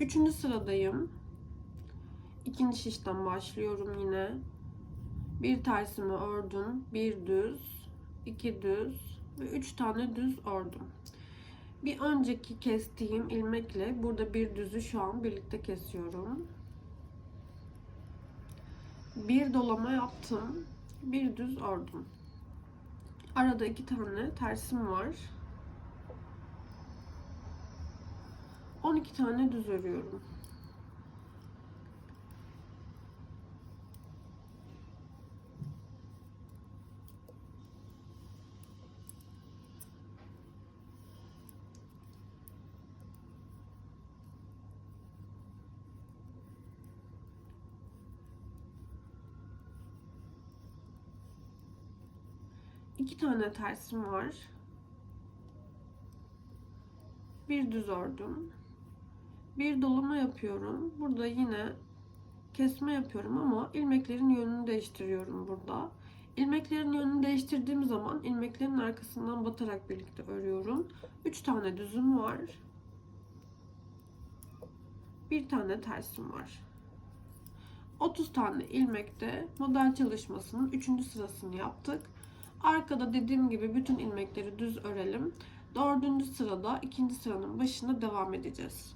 Üçüncü sıradayım. İkinci şişten başlıyorum yine. Bir tersimi ördüm. Bir düz, iki düz ve üç tane düz ördüm. Bir önceki kestiğim ilmekle burada bir düzü şu an birlikte kesiyorum. Bir dolama yaptım. Bir düz ördüm. Arada iki tane tersim var. 12 tane düz örüyorum. İki tane tersim var. Bir düz ördüm. Bir dolama yapıyorum. Burada yine kesme yapıyorum ama ilmeklerin yönünü değiştiriyorum burada. İlmeklerin yönünü değiştirdiğim zaman ilmeklerin arkasından batarak birlikte örüyorum. 3 tane düzüm var. Bir tane tersim var. 30 tane ilmekte model çalışmasının 3. sırasını yaptık. Arkada dediğim gibi bütün ilmekleri düz örelim. Dördüncü sırada ikinci sıranın başına devam edeceğiz.